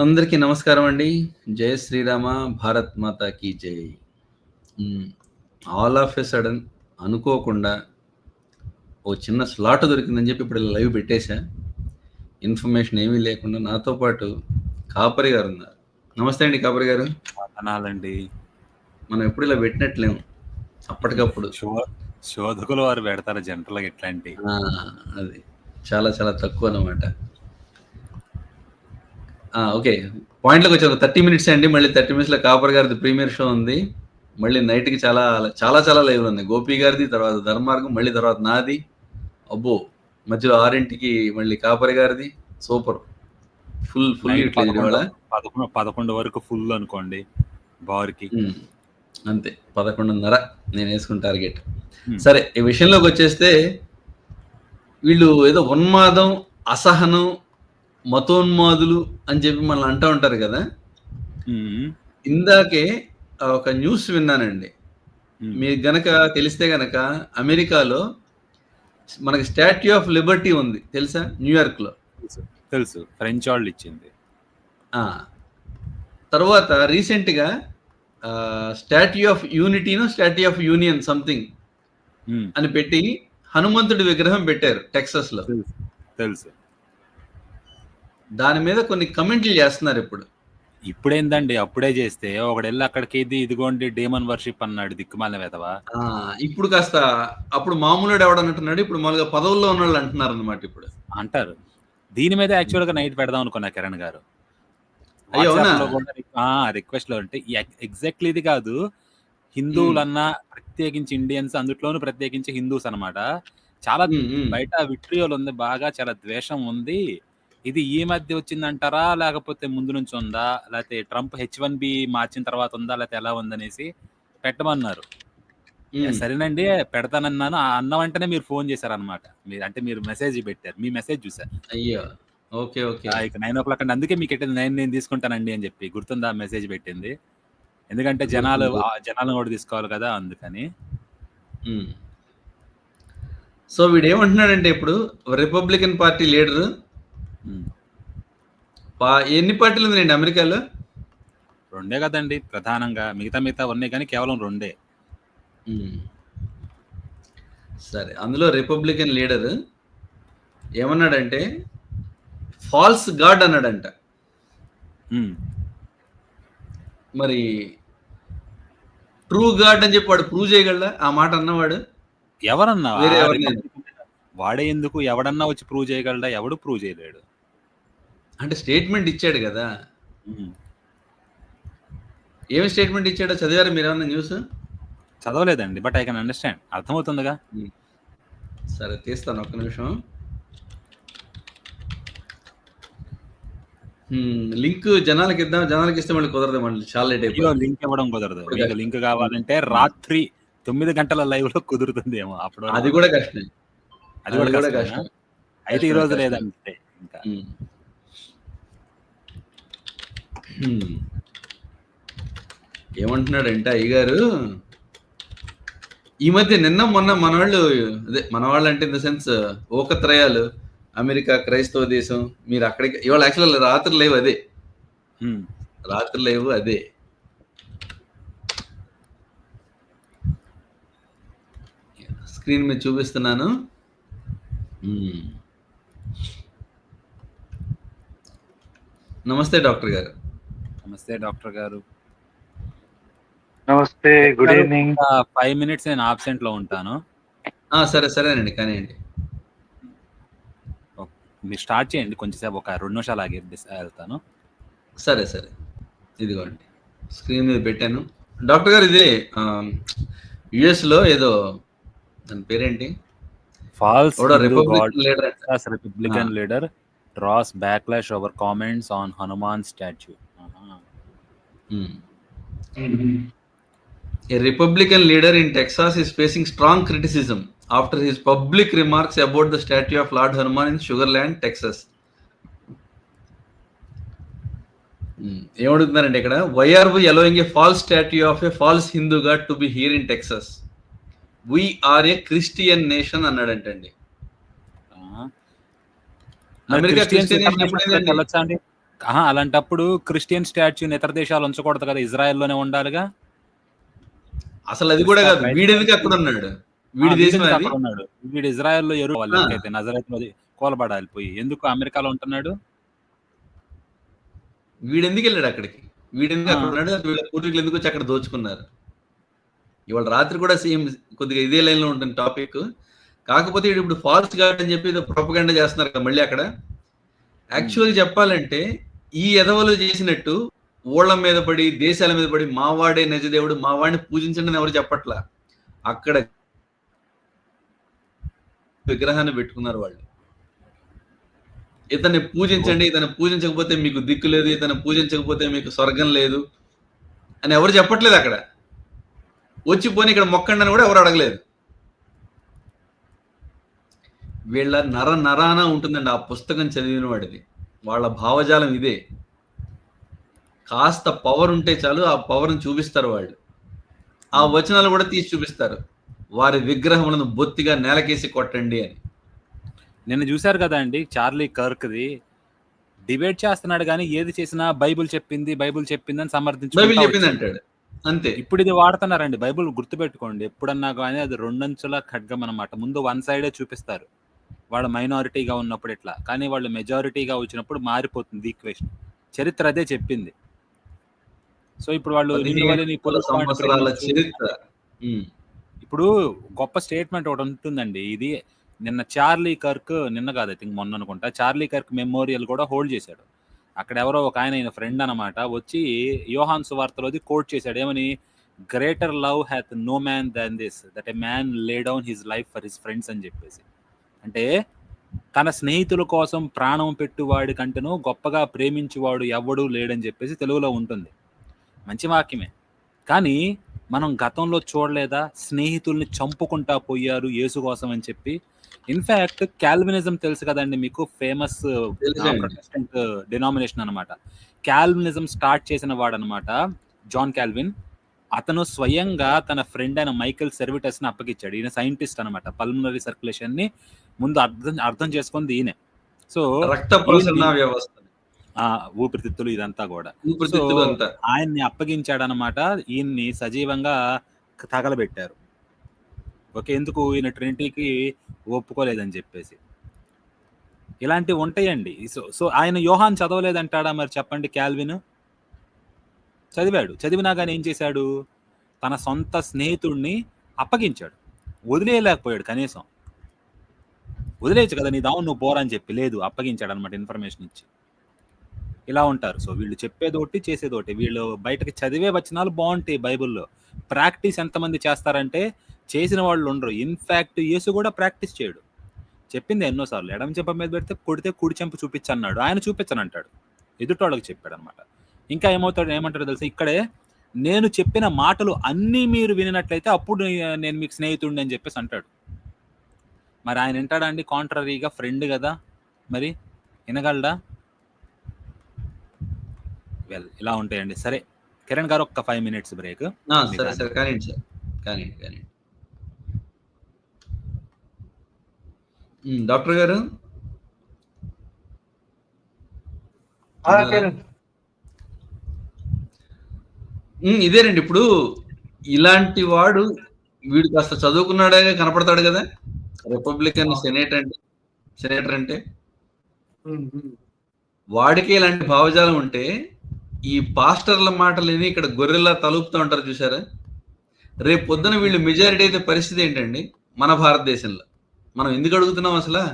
అందరికీ నమస్కారం అండి. జై శ్రీరామ భారత్ మాతా కీ జై. ఆల్ ఆఫ్ ఎ సడన్ అనుకోకుండా ఓ చిన్న స్లాట్ దొరికిందని చెప్పి ఇప్పుడు ఇలా లైవ్ పెట్టేశా. ఇన్ఫర్మేషన్ ఏమీ లేకుండా నాతో పాటు కాపరి గారు ఉన్నారు. నమస్తే అండి కాపరి గారు. వందనాలండి. మనం ఎప్పుడు ఇలా పెట్టినట్లేము అప్పటికప్పుడు. శోధకులు వారు పెడతారు జనరల్గా ఇట్లాంటి అది. చాలా చాలా తక్కువ అనమాట ఓకే. పాయింట్లోకి వచ్చి ఒక థర్టీ మినిట్స్ అండి. మళ్ళీ థర్టీ మినిట్స్లో కాపర్ గారిది ప్రీమియర్ షో ఉంది. మళ్ళీ నైట్కి చాలా చాలా చాలా లైవ్ ఉంది గోపి గారిది తర్వాత ధర్మార్గం మళ్ళీ తర్వాత నాది. అబ్బో మధ్యలో ఆరింటికి మళ్ళీ కాపర్ గారిది. Super. Full full night utilise ఇవాళ. పదకొండు పదకొండు వరకు ఫుల్ అనుకోండి బార్కి. అంతే. పదకొండున్నర నేను వేసుకున్న టార్గెట్. సరే ఈ విషయంలోకి వచ్చేస్తే వీళ్ళు ఏదో ఉన్మాదం అసహనం మతోన్మాదులు అని చెప్పి మనల్ని అంటూ ఉంటారు కదా. ఇందాకే ఒక న్యూస్ విన్నానండి. మీకు గనక తెలిస్తే గనక అమెరికాలో మనకి స్టాట్యూ ఆఫ్ లిబర్టీ ఉంది. తెలుసా? న్యూయార్క్లో తెలుసు. తెలుసు. ఫ్రెంచ్ వాళ్ళు ఇచ్చింది. తర్వాత రీసెంట్గా స్టాట్యూ ఆఫ్ యూనిటీనో స్టాట్యూ ఆఫ్ యూనియన్ సంథింగ్ అని పెట్టి హనుమంతుడి విగ్రహం పెట్టారు టెక్సస్లో తెలుసు. దాని మీద కొన్ని కమెంట్లు చేస్తున్నారు ఇప్పుడు. ఇప్పుడేందండి? అప్పుడే చేస్తే ఒకడెళ్ళి అక్కడికి ఇది ఇదిగోండి డేమన్ వర్షిప్ అన్నాడు దిక్కుమాలిన వెతవా ఆ ఇప్పుడు కాస్త అప్పుడు మామూలుడు ఎవడనంటున్నాడు ఇప్పుడు మామూలుగా పదవుల్లో ఉన్న వాళ్ళు అంటున్నారు అనమాట ఇప్పుడు. అంటారు. దీని మీద యాక్చువల్గా నైట్ పెడదాం అనుకున్నా కిరణ్ గారు. రిక్వెస్ట్లో అంటే ఎగ్జాక్ట్లీ ఇది కాదు. హిందువులన్నా ప్రత్యేకించి ఇండియన్స్ అందులోనూ ప్రత్యేకించి హిందూస్ అన్నమాట. చాలా. బయట విట్రియోల్ ఉంది బాగా చాలా ద్వేషం ఉంది. ఇది ఈ మధ్య వచ్చిందంటారా? లేకపోతే ముందు నుంచి ఉందా? లేకపోతే ట్రంప్ హెచ్ వన్ బి మార్చిన తర్వాత ఉందా? లేకపోతే ఎలా ఉందనేసి పెట్టమన్నారు. సరేనండి పెడతానన్నాను. అన్న వెంటనే మీరు ఫోన్ చేశారనమాట మీరు అంటే మీరు మెసేజ్ పెట్టారు. మీ మెసేజ్ చూసారు అయ్యో. Okay okay. ఇక నైన్ ఓ క్లాక్ అంటే అందుకే మీకు ఎట్టింది నైన్ నేను తీసుకుంటానండి అని చెప్పి గుర్తుందా? మెసేజ్ పెట్టింది. ఎందుకంటే జనాలు జనాలను కూడా తీసుకోవాలి కదా అందుకని. సో వీడు ఏమంటున్నాడంటే ఇప్పుడు రిపబ్లికన్ పార్టీ లీడర్. ఎన్ని పార్టీలు ఉందండి అమెరికాలో? రెండే కదండి ప్రధానంగా. మిగతా మిగతా ఉన్నాయి కానీ కేవలం రెండే. సరే అందులో రిపబ్లికన్ లీడర్ ఏమన్నాడంటే ఫాల్స్ గాడ్ అన్నాడంట. మరి ట్రూ గాడ్ అని చెప్పి వాడు ప్రూవ్ చేయగలడా? ఆ మాట అన్నవాడు? ఎవరన్నా? వాడే ఎందుకు? ఎవడన్నా వచ్చి ప్రూవ్ చేయగలడా? ఎవడు ప్రూవ్ చేయలేడు. అంటే స్టేట్మెంట్ ఇచ్చాడు కదా. ఏమి స్టేట్మెంట్ ఇచ్చాడో చదివారా మీరు ఏమన్నా న్యూస్ చదవలేదండి బట్ ఐ కెన్ అండర్స్టాండ్ అర్థమవుతుందిగా? సరే తీస్తాను ఒక్క నిమిషం. లింక్ జనాలకి ఇద్దాం జనాలకి ఇస్తే మళ్ళీ కుదరదు మళ్ళీ చాలా లేట్ అయిపోయింది. లింక్ ఇవ్వడం కుదరదు. మీకు లింక్ కావాలంటే రాత్రి తొమ్మిది గంటల లైవ్లో కుదురుతుందేమో అప్పుడు వరకు. అది కూడా కష్టం అది కూడా? కష్టం అయితే ఈ రోజు. లేదంటే ఇంకా. ఏమంటున్నాడంటే అయ్యగారు? ఈ మధ్య నిన్న మొన్న మన వాళ్ళు అదే మన వాళ్ళు అంటే ఇన్ ద సెన్స్ ఓకత్రయాలు అమెరికా క్రైస్తవ దేశం మీరు అక్కడికి ఇవాళ యాక్చువల్ రాత్రి లేవు అదే. ఉమ్. రాత్రి లేవు అదే. స్క్రీన్ మీద చూపిస్తున్నాను. మ్మ్. నమస్తే డాక్టర్ గారు. నమస్తే డాక్టర్ గారు. నమస్తే గుడ్ ఈవినింగ్. ఫైవ్ మినిట్స్ నేను ఆబ్సెంట్లో ఉంటాను. ఆ, సరే సరేనండి కానివ్వండి మీరు స్టార్ట్ చేయండి కొంచెంసేపు ఒక రెండు నిమిషాలు ఆగి వెళ్తాను. సరే సరే. ఇదిగోండి స్క్రీన్ మీద పెట్టాను. డాక్టర్ గారు ఇది యుఎస్లో ఏదో దాని పేరేంటి? False Republican leader draws backlash over comments on Hanuman statue A Republican leader in Texas is facing strong criticism after his public remarks about the statue of Lord Hanuman in Sugarland, Texas. Hmm. ఏమడుగుతున్నారండి ఇక్కడ why are we allowing a false statue of a false Hindu god to be here in Texas we are a Christian nation అన్నాడంటండి America Christian nation ఆహా! అలాంటప్పుడు Christian స్టాచ్యూని ఇతర దేశాలు ఉంచకూడదు కదా! ఇజ్రాయెల్‌లోనే ఉండాలిగా? అసలది కూడా క్రిస్తా కాదు. వీడెందుకు అక్కడున్నాడు? ఆ! వీడి దేశం వీడెందుకు అది. అక్కడున్నాడు? వీడు ఇజ్రాయెల్‌లో ఎరువు ఆ! వాళ్ళకైతే నజరేతులోది కూలబడాలి పోయి. ఎందుకు అమెరికాలో ఉంటున్నాడు? వీడెందుకెళ్ళాడు అక్కడికి? వీడెందుకు ఆ! అక్కడున్నాడు? వీళ్ళ పూర్వీకులు ఎందుకొచ్చి అక్కడ దోచుకున్నారు? ఇవాళ రాత్రి కూడా సేమ్ కొద్దిగా ఇదే లైన్‌లో ఉంటుంది టాపిక్. కాకపోతే ఈడిప్పుడు ఫాల్స్ గాడ్ అని చెప్పి ఏదో ప్రొపగండా చేస్తున్నారు కదా! మళ్ళీ అక్కడ. హ్మ్. యాక్చువల్‌గా చెప్పాలంటే ఈ ఎదవలు చేసినట్టు ఊళ్ళ మీద పడి, దేశాల మీద పడి మావాడే నిజదేవుడు, మావాడిని పూజించండి అని ఎవరు చెప్పట్లా. అక్కడ విగ్రహాన్ని పెట్టుకున్నారు వాళ్ళు. ఇతన్ని పూజించండి. ఇతను పూజించకపోతే మీకు దిక్కు లేదు. ఇతను పూజించకపోతే మీకు స్వర్గం లేదు. అని ఎవరు చెప్పట్లేదు అక్కడ. వచ్చి ఇక్కడ మొక్కండి అని కూడా ఎవరు అడగలేదు. వీళ్ళ నర నరాన ఉంటుందండి ఆ పుస్తకం చదివిన వాడిది. వాళ్ళ భావజాలం ఇదే. కాస్త పవర్ ఉంటే చాలు ఆ పవర్‌ని చూపిస్తారు వాళ్ళు. ఆ. వచనాలు కూడా తీసి చూపిస్తారు. వారి విగ్రహములను బొత్తిగా నేలకేసి కొట్టండి అని. నిన్న చూసారు కదండీ! చార్లీ కర్క్‌ది. డిబేట్ చేస్తున్నాడు గానీ ఏది చేసినా బైబిల్ చెప్పింది, బైబిల్ చెప్పిందని బైబిల్ సమర్థించుకుంటా చెప్పింది వచ్చాడు. అంటాడు. అంతే. ఇప్పుడు ఇది వాడుతున్నారండి. బైబిల్ గుర్తుపెట్టుకోండి. ఎప్పుడన్నా గాని అది రెండంచుల ఖడ్గం అన్నమాట. ముందు వన్ సైడే చూపిస్తారు. వాళ్ళు మైనారిటీగా ఉన్నప్పుడు ఇట్లా. కానీ వాళ్ళు మెజారిటీగా వచ్చినప్పుడు మారిపోతుంది ఈక్వేషన్. చరిత్ర అదే చెప్పింది. సో ఇప్పుడు వాళ్ళు నిన్ను వలె నీ 1500 పొరుగు వాడిని సంవత్సరాల ప్రేమించు చరిత్ర. హ్మ్. ఇప్పుడు గొప్ప స్టేట్మెంట్ ఒకటి ఉంటుందండి. ఇది నిన్న చార్లీ కర్క్ నిన్న కాదు ఐ థింక్ మొన్న అనుకుంటా. చార్లీ కర్క్ మెమోరియల్ కూడా హోల్డ్ చేశాడు. అక్కడ ఎవరో ఒక ఆయన ఫ్రెండ్ అన్నమాట. వచ్చి యోహాను సువార్తలోది కోట్ చేశాడు. ఏమని? Greater love hath no man than this that a man lay down his life for his friends అని చెప్పేసి. అంటే తన స్నేహితుల కోసం ప్రాణం పెట్టువాడి కంటేను గొప్పగా ప్రేమించువాడు ఎవ్వడు లేడని చెప్పేసి తెలుగులో ఉంటుంది. మంచి వాక్యమే. కానీ మనం గతంలో చూడలేదా? స్నేహితుల్ని చంపుకుంటా పోయారు యేసు కోసం అని చెప్పి. ఇన్‌ఫాక్ట్ కాల్వినిజం తెలుసు కదండీ మీకు ఫేమస్. ప్రొటెస్టెంట్ డినామినేషన్ అన్నమాట. కాల్వినిజం స్టార్ట్ చేసిన వాడన్నమాట జాన్ కాల్విన్. అతను స్వయంగా తన ఫ్రెండ్ అయిన మైకేల్ సెర్విటస్‌ని అప్పగిచ్చాడు. ఈయన సైంటిస్ట్ అన్నమాట. పల్మనరీ సర్క్యులేషన్‌ని ముందు అర్థం అర్థం చేసుకుంది ఈయనే. సో రక్త ప్రసరణ వ్యవస్థ. ఆ! ఊపిరితిత్తులు ఇదంతా అంతా. ఆయన్ని అప్పగించాడన్నమాట. ఈయన్ని సజీవంగా తగలబెట్టారు. ఓకే. ఎందుకు? ఈయన ట్రినిటీకి ఒప్పుకోలేదని చెప్పేసి. ఇలాంటివి ఉంటాయండి. సో సో ఆయన యోహాన్ చదవలేదంటాడా మరి చెప్పండి కాల్విన్? చదివాడు. చదివినా గాని ఏం చేశాడు? తన సొంత స్నేహితుడిని అప్పగించాడు. వదిలేయలేకపోయాడు కనీసం. వదిలేయచ్చు కదా! నీ దావును నువ్వు పోరా అని చెప్పి. లేదు అప్పగించాడు అనమాట ఇన్ఫర్మేషన్ ఇచ్చి. ఇలా ఉంటారు. సో వీళ్ళు చెప్పేదోటి, చేసేదోటి. వీళ్ళు బయటకి చదివే వచనాలు బాగుంటాయి బైబిల్‌లో. ప్రాక్టీస్ ఎంతమంది చేస్తారంటే చేసిన వాళ్ళు ఉండరు. ఇన్‌ఫాక్ట్ యేసు కూడా ప్రాక్టీస్ చేయడు. చెప్పింది ఎన్నో సార్లు. ఎడమ చెంప మీద పెడితే కొడితే కుడి చెంప చూపించన్నాడు. ఆయన చూపించనంటాడు. ఎదుటోళ్ళకి చెప్పాడన్నమాట. ఇంకా ఏమవుతాడు ఏమంటాడో తెలుసా? ఇక్కడే నేను చెప్పిన మాటలు అన్నీ మీరు వినినట్లయితే అప్పుడు నేను మీకు స్నేహితుడిని అని చెప్పేసి అంటాడు. మరి ఆయన వింటాడా అండి? కాంట్రరీగా ఫ్రెండ్ గదా! మరి వినగలడా? వెల్ ఇలా ఉంటాయండి. సరే కిరణ్ గారు ఒక్క 5 మినిట్స్ బ్రేక్. సరే, సరే. కానియండి. హ్మ్. డాక్టర్ గారు? ఇదేనండి. ఇప్పుడు ఇలాంటి వాడు వీడు కాస్త చదువుకున్నాడే కనపడతాడు గదా! రిపబ్లికన్ ఆ! సెనేట్ అంటే సెనేటర్ అంటే. వాడికే ఇలాంటి భావజాలం ఉంటే, ఈ పాస్టర్‌ల మాటలిని ఇక్కడ గొర్రెల్లా తలూపుతా ఉంటారు చూసారా? రేపు పొద్దున వీళ్ళు మెజారిటీ అయితే పరిస్థితి ఏంటండి? మన భారతదేశంలో. మనం ఎందుకు అడుగుతున్నాం అసలా?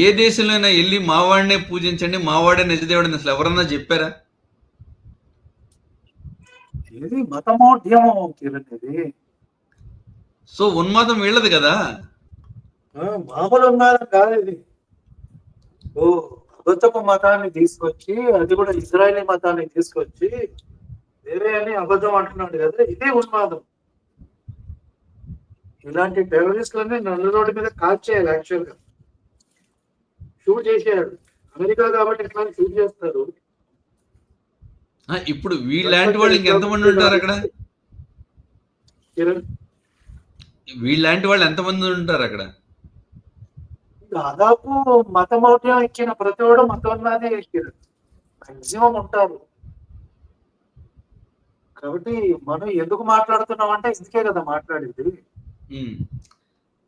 ఏ దేశంలో అయినా ఎళ్ళి మావాడినే పూజించండి, మావాడే నిజదేవుడని అసలు ఎవరన్నా జెప్పారా? ఇది మతమో, ధ్యేమో కిరణ్ ఇది. సో, ఉన్మాదం వీళ్ళది! ఆ! మామూలు ఉన్మాదం కాదు ఇది. ఓహ్! అబద్ధపు మతాన్ని తీసుకొచ్చి, అది కూడా ఇజ్రాయేలీ మతాన్ని తీసుకొచ్చి, వేరే అని అబద్ధం అంటున్నాడు కదా! ఇదే ఉన్మాదం. ఇలాంటి టెర్రరిస్టులని నల్ల రోడ్డు మీద కాల్చేయాలి యాక్చువల్‌గా. షూట్ చేసేయాలి. అమెరికా కాబట్టి ఎట్లా షూట్ చేస్తారు. ఆ! ఇప్పుడు వీళ్ళాంటి వాళ్ళు ఇంకెంతమంది ఉంటారక్కడ? కిరణ్. వీళ్ళాంటి వాళ్ళు ఎంతమంది ఉంటారక్కడ? దాదాపు మతమౌఢ్యం ఇచ్చిన ప్రతి వాడు మతంలానే ఎక్కారు మాక్సిమం ఉంటారు. కాబట్టి మనం ఎందుకు మాట్లాడుతున్నాం అంటే ఇందుకే కదా మాట్లాడేది.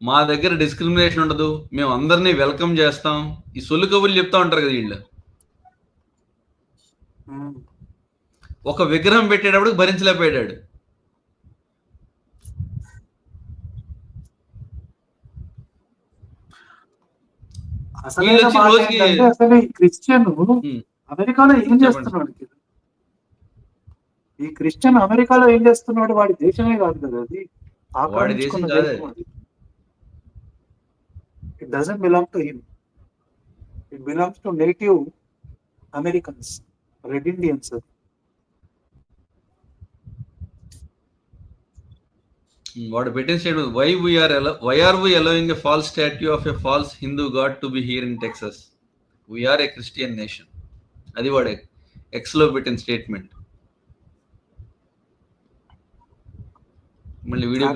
మా దగ్గర డిస్క్రిమినేషన్ ఉండదు. మేము అందరినీ వెల్కమ్ చేస్తాం. ఈ సొల్లు కబుర్లు చెప్తా ఉంటారు కదా వీళ్ళు. ఒక విగ్రహం పెట్టేటప్పుడు భరించలేకపోయాడు. అసలు ఈ క్రిస్టియన్. అమెరికాలో ఏం. చేస్తున్నాడు ఈ క్రిస్టియన్ అమెరికాలో ఏం చేస్తున్నాడు వాడి దేశమే కాదు కదా అది అది. It doesn't belong to him it belongs to native Americans red Indians వాడు statement why we are why are we allowing a false statue of a false Hindu god to be here in Texas we are a Christian nation అది వాడు ఎక్స్లో పెట్టిన statement మళ్ళీ video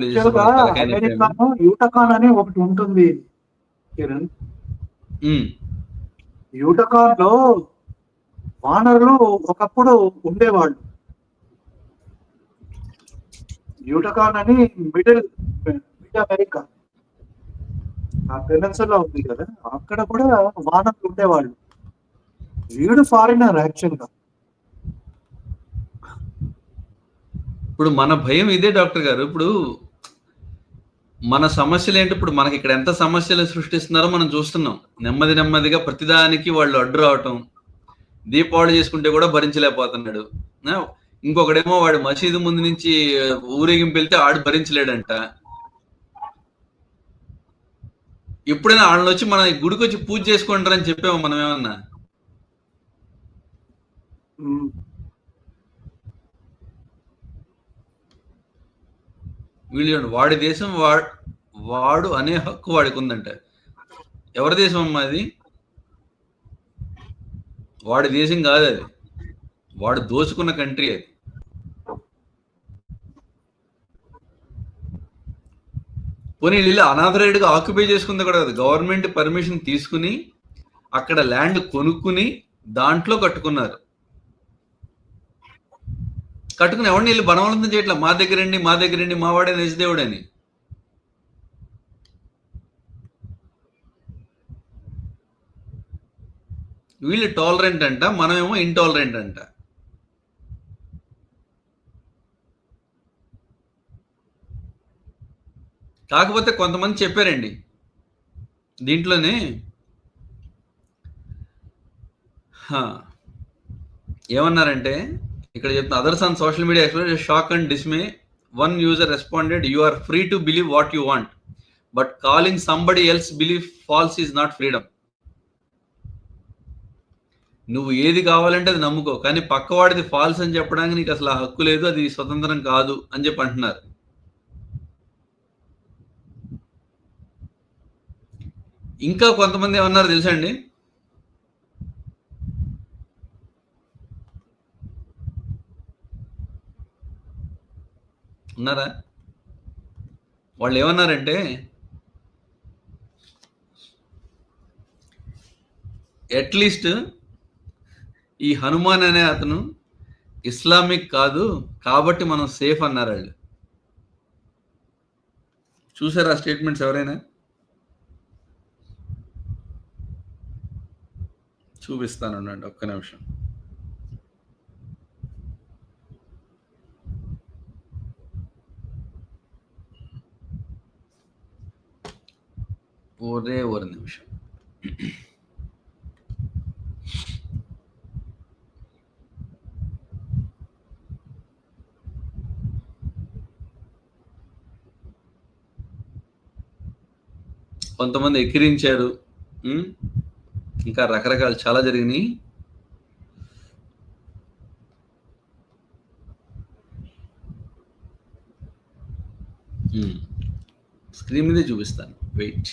యూటకాన్ అని ఒకటి ఉంటుంది కిరణ్. యూటకాన్లో వానరులు ఒకప్పుడు ఉండేవాళ్ళు. యూటకాన్ అని మిడిల్ మిడ్ అమెరికా ఆ పెనన్సులా ఉంది కదా అక్కడ కూడా వానలు ఉండేవాళ్ళు. వీడు ఫారినర్ యాక్చువల్గా. ఇప్పుడు మన భయం ఇదే డాక్టర్ గారు. ఇప్పుడు మన సమస్యలు ఏంటి? ఇప్పుడు మనకి ఇక్కడ ఎంత సమస్యలు సృష్టిస్తున్నారో మనం చూస్తున్నాం. నెమ్మది నెమ్మదిగా ప్రతిదానికి వాళ్ళు అడ్డు రావటం దీపావళి చేసుకుంటే కూడా భరించలేకపోతున్నాడు. ఇంకొకడేమో వాడు మసీదు ముందు నుంచి ఊరేగింపు వెళ్తే ఆడు భరించలేడంట. ఎప్పుడైనా వాళ్ళని వచ్చి మన గుడికి వచ్చి పూజ చేసుకుంటారని చెప్పాము మనం ఏమన్నా? వీళ్ళు వాడి దేశం వాడు వాడు అనే హక్కు వాడికి ఉందంట. ఎవరి దేశం అమ్మా అది? వాడి దేశం కాదు అది. వాడు దోచుకున్న కంట్రీ అది. పోనీ వీళ్ళు అనాథరైడ్గా ఆక్యుపై చేసుకుంది కూడా కాదు. గవర్నమెంట్ పర్మిషన్ తీసుకుని అక్కడ ల్యాండ్ కొనుక్కుని దాంట్లో కట్టుకున్నారు. కట్టుకుని ఎవరిని వీళ్ళు బలవంతం చేయట్లా? మా దగ్గరండి మా దగ్గరండి మా వాడే నిజదేవుడు అని వీళ్ళు టాలరెంట్ అంట మనమేమో ఇంటాలరెంట్ అంట. కాకపోతే కొంతమంది చెప్పారండి. దీంట్లోనే ఏమన్నారంటే ఇక్కడ చెప్తున్న others on social media explore shock and dismay one user responded you are free to believe what you want but calling somebody else believe false is not freedom నువ్వు ఏది కావాలంటే అది నమ్ముకో కానీ పక్కవాడిది ఫాల్స్ అని చెప్పడానికి నీకు అసలు ఆ హక్కు లేదు అది స్వతంత్రం కాదు అని చెప్పి అంటున్నారు. ఇంకా కొంతమంది ఏమన్నారు తెలుసా అండి? ఉన్నారా? వాళ్ళు ఏమన్నారంటే అట్లీస్ట్ ఈ హనుమాన్ అనే అతను ఇస్లామిక్ కాదు కాబట్టి మనం సేఫ్ అన్నారు వాళ్ళు చూసారా స్టేట్మెంట్స్ ఎవరైనా? చూపిస్తాను ఒక్క నిమిషం. ఒరే ఒక నిమిషం. కొంతమంది ఎక్కిరించారు ఇంకా రకరకాలు చాలా జరిగినాయి. స్క్రీన్ మీదే చూపిస్తాను. వెయిట్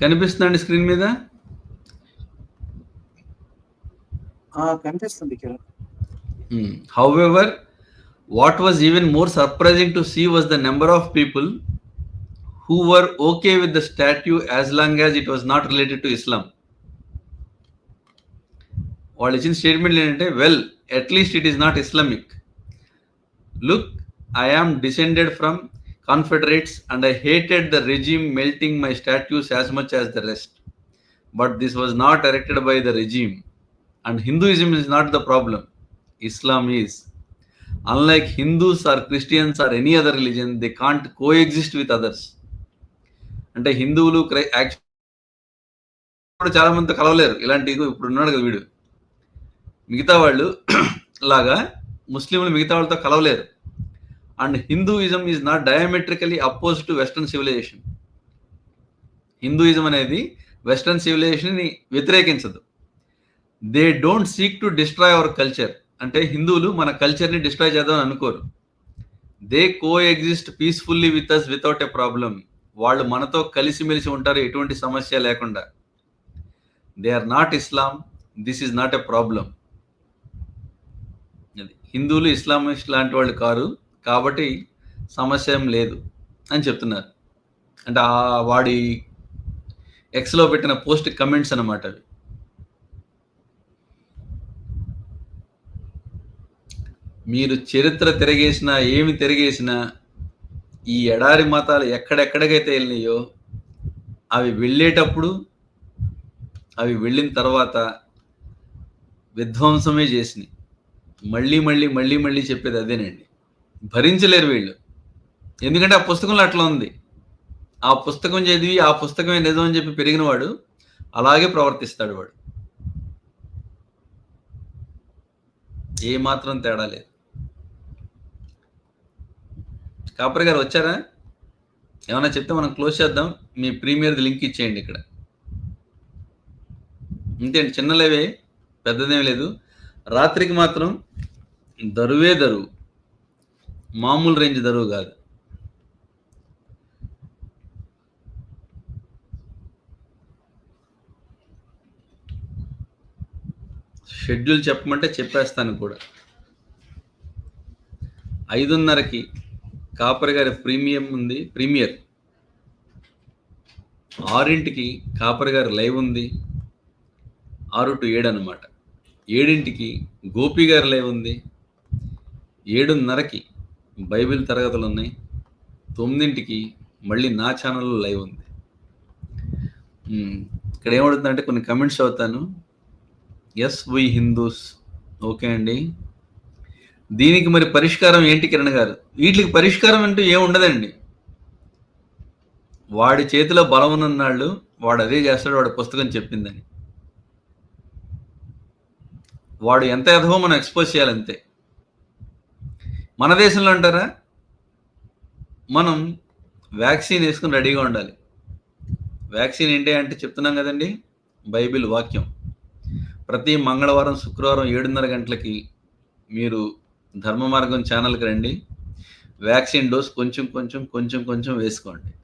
కనిపిస్తుందండి స్క్రీన్ మీద? కనిపిస్తుంది Kiran. However What was even more surprising to see was the number of people who were okay with the statue as long as it was not related to Islam. వాళ్ళు ఇచ్చిన statement ఏంటంటే well at least it is not Islamic look I am descended from Confederates and I hated the regime melting my statues as much as the rest but this was not erected by the regime and Hinduism is not the problem Islam is unlike Hindus or Christians or any other religion they can't coexist with others అంటే హిందువులు cry యాక్చు- కూడా చాలా మంది కలవలేరు. ఇలాంటి ఇప్పుడు ఉన్నాడు కదా వీడు. మిగతా వాళ్ళు లాగా ముస్లింలు మిగతా వాళ్ళతో కలవలేరు. And Hinduism is not diametrically oppose to western civilisation Hinduism అనేది వెస్ట్రన్ సివిలైజేషన్ని వ్యతిరేకించదు. They don't seek to destroy our culture అంటే హిందువులు మన కల్చర్ని డిస్ట్రాయ్ చేద్దాం అనుకోరు. They coexist peacefully with us without a problem వాళ్ళు మనతో కలిసిమెలిసి ఉంటారు ఎటువంటి సమస్య లేకుండా. They are not Islam this is not a problem అది హిందువులు ఇస్లామిస్ట్ లాంటి వాళ్ళు కారు కాబట్టి సమస్య ఏం లేదు అని చెప్తున్నారు. అంటే ఆ వాడి ఎక్స్లో పెట్టిన పోస్ట్ కమెంట్స్ అన్నమాట అవి. మీరు చరిత్ర తిరగేసినా ఏమి తిరగేసినా ఈ ఎడారి మతాలు ఎక్కడెక్కడికైతే వెళ్ళినాయో అవి వెళ్ళేటప్పుడు అవి వెళ్ళిన తర్వాత విధ్వంసమే చేసినాయి. మళ్ళీ మళ్ళీ మళ్ళీ మళ్ళీ చెప్పేది అదేనండి. భరించలేరు వీళ్ళు. ఎందుకంటే ఆ పుస్తకంలో అట్లా ఉంది. ఆ పుస్తకం చదివి ఆ పుస్తకమే నిజం అని చెప్పి పెరిగినవాడు అలాగే ప్రవర్తిస్తాడు వాడు. ఏ మాత్రం తేడా లేదు. కాపర్ గారు వచ్చారా? ఏమైనా చెప్తే మనం క్లోజ్ చేద్దాం. మీ ప్రీమియర్ది లింక్ ఇచ్చేయండి ఇక్కడ. ఇంతేంటి చిన్న లేవే పెద్దదేం లేదు. రాత్రికి మాత్రం దరువే దరువు. మామూలు రేంజ్ దరువు కాదు. షెడ్యూల్ చెప్పమంటే చెప్పేస్తాను కూడా. ఐదున్నరకి కాపర్ గారి ప్రీమియం ఉంది ప్రీమియర్. ఆరింటికి కాపర్ గారి లైవ్ ఉంది ఆరు టు ఏడు అనమాట ఏడింటికి గోపి గారి లైవ్ ఉంది ఏడున్నరకి బైబిల్ తరగతులు ఉన్నాయి తొమ్మిదింటికి మళ్ళీ నా ఛానల్లో లైవ్ ఉంది. ఇక్కడ ఏమవుతుందంటే కొన్ని కమెంట్స్ అవుతాను ఎస్ వి హిందూస్. ఓకే అండి. దీనికి మరి పరిష్కారం ఏంటి కిరణ్ గారు? వీటికి పరిష్కారం అంటూ ఏం ఉండదండి. వాడి చేతిలో బలం ఉన్ననాళ్ళు వాడు అదే చేస్తాడు వాడి పుస్తకం చెప్పిందని. వాడు ఎంత ఎదవో మనం ఎక్స్పోజ్ చేయాలంతే. మన దేశంలో అంటారా? మనం వ్యాక్సిన్ వేసుకుని రెడీగా ఉండాలి. వ్యాక్సిన్ ఏంటి అంటే చెప్తున్నాం కదండి బైబిల్ వాక్యం. ప్రతి మంగళవారం శుక్రవారం ఏడున్నర గంటలకి మీరు ధర్మ మార్గం ఛానల్కి రండి. వ్యాక్సిన్ డోస్ కొంచెం కొంచెం కొంచెం కొంచెం వేసుకోండి.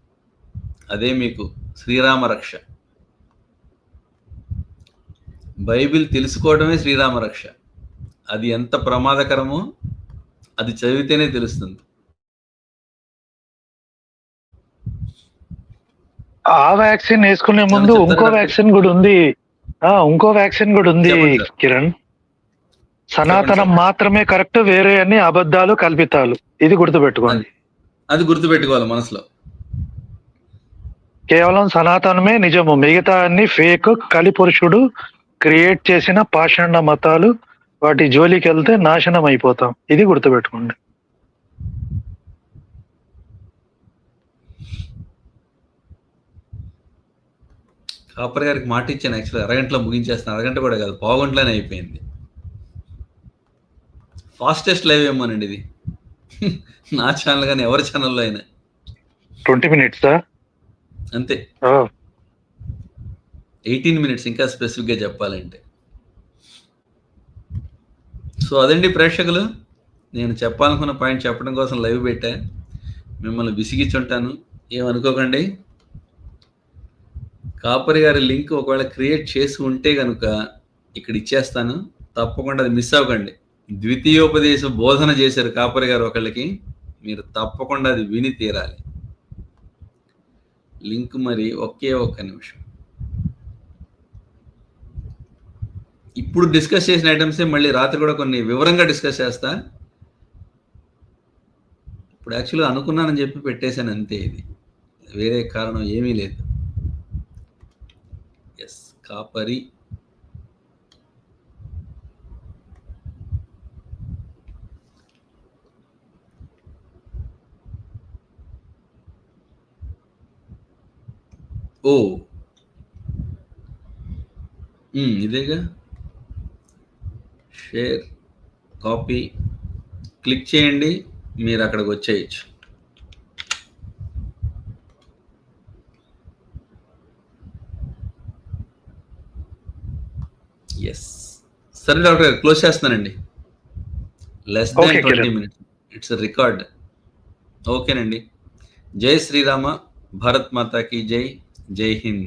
అదే మీకు శ్రీరామ రక్ష. బైబిల్ తెలుసుకోవడమే శ్రీరామ రక్ష. అది ఎంత ప్రమాదకరమో అది చదివితేనే తెలుస్తుంది. ఆ వ్యాక్సిన్ వేసుకునే ముందు ఇంకో? వ్యాక్సిన్ కూడా ఉంది. ఇంకో వ్యాక్సిన్ కూడా ఉంది. కిరణ్. సనాతనం. మాత్రమే కరెక్ట్ వేరే అన్ని అబద్ధాలు కల్పితాలు. ఇది గుర్తుపెట్టుకోండి. అది గుర్తుపెట్టుకోవాలి మనసులో. కేవలం సనాతనమే నిజము. మిగతా అన్ని ఫేక్ కలిపురుషుడు క్రియేట్ చేసిన పాషండ మతాలు వాటి జోలికి వెళ్తే నాశనం అయిపోతాం. ఇది గుర్తుపెట్టుకోండి. కాపర్ గారికి మాట ఇచ్చాను యాక్చువల్లీ అరగంటలో ముగించేస్తాను. అరగంట కూడా కాదు పావు గంటలోనే అయిపోయింది. ఫాస్టెస్ట్ లైవ్ ఏమోనండి ఇది. నా ఛానల్ కానీ ఎవరి ఛానల్లో అయినా. Twenty minutes? అంతే. ఎయిటీన్ మినిట్స్ ఇంకా స్పెసిఫిక్గా చెప్పాలంటే. సో అదండి ప్రేక్షకులు. నేను చెప్పాలనుకున్న పాయింట్ చెప్పడం కోసం లైవ్ పెట్టా. మిమ్మల్ని విసిగిచ్చుంటాను. ఏమనుకోకండి. కాపరి గారి లింక్ ఒకవేళ క్రియేట్ చేసి ఉంటే కనుక ఇక్కడ ఇచ్చేస్తాను తప్పకుండా అది మిస్ అవ్వకండి. ద్వితీయోపదేశ బోధన చేశారు కాపరి గారు ఒకళ్ళకి. మీరు తప్పకుండా అది విని తీరాలి. లింక్ మరి ఒకే ఒక్క నిమిషం. ఇప్పుడు డిస్కస్ చేసిన ఐటమ్సే మళ్ళీ రాత్రి కూడా కొన్ని వివరంగా డిస్కస్ చేస్తా. ఇప్పుడు యాక్చువల్గా అనుకున్నానని చెప్పి పెట్టేశాను అంతే ఇది. వేరే కారణం ఏమీ లేదు. ఎస్ కాపరి ఓ. ఇదేగా? Share copy. క్లిక్ చేయండి మీరు అక్కడికి వచ్చేయచ్చు. ఎస్ సరే డాక్టర్ గారు క్లోజ్ చేస్తున్నానండి. Less than twenty. Minutes it's record ఓకేనండి జై శ్రీరామ భారత్ మాతాకి జై. జై హింద్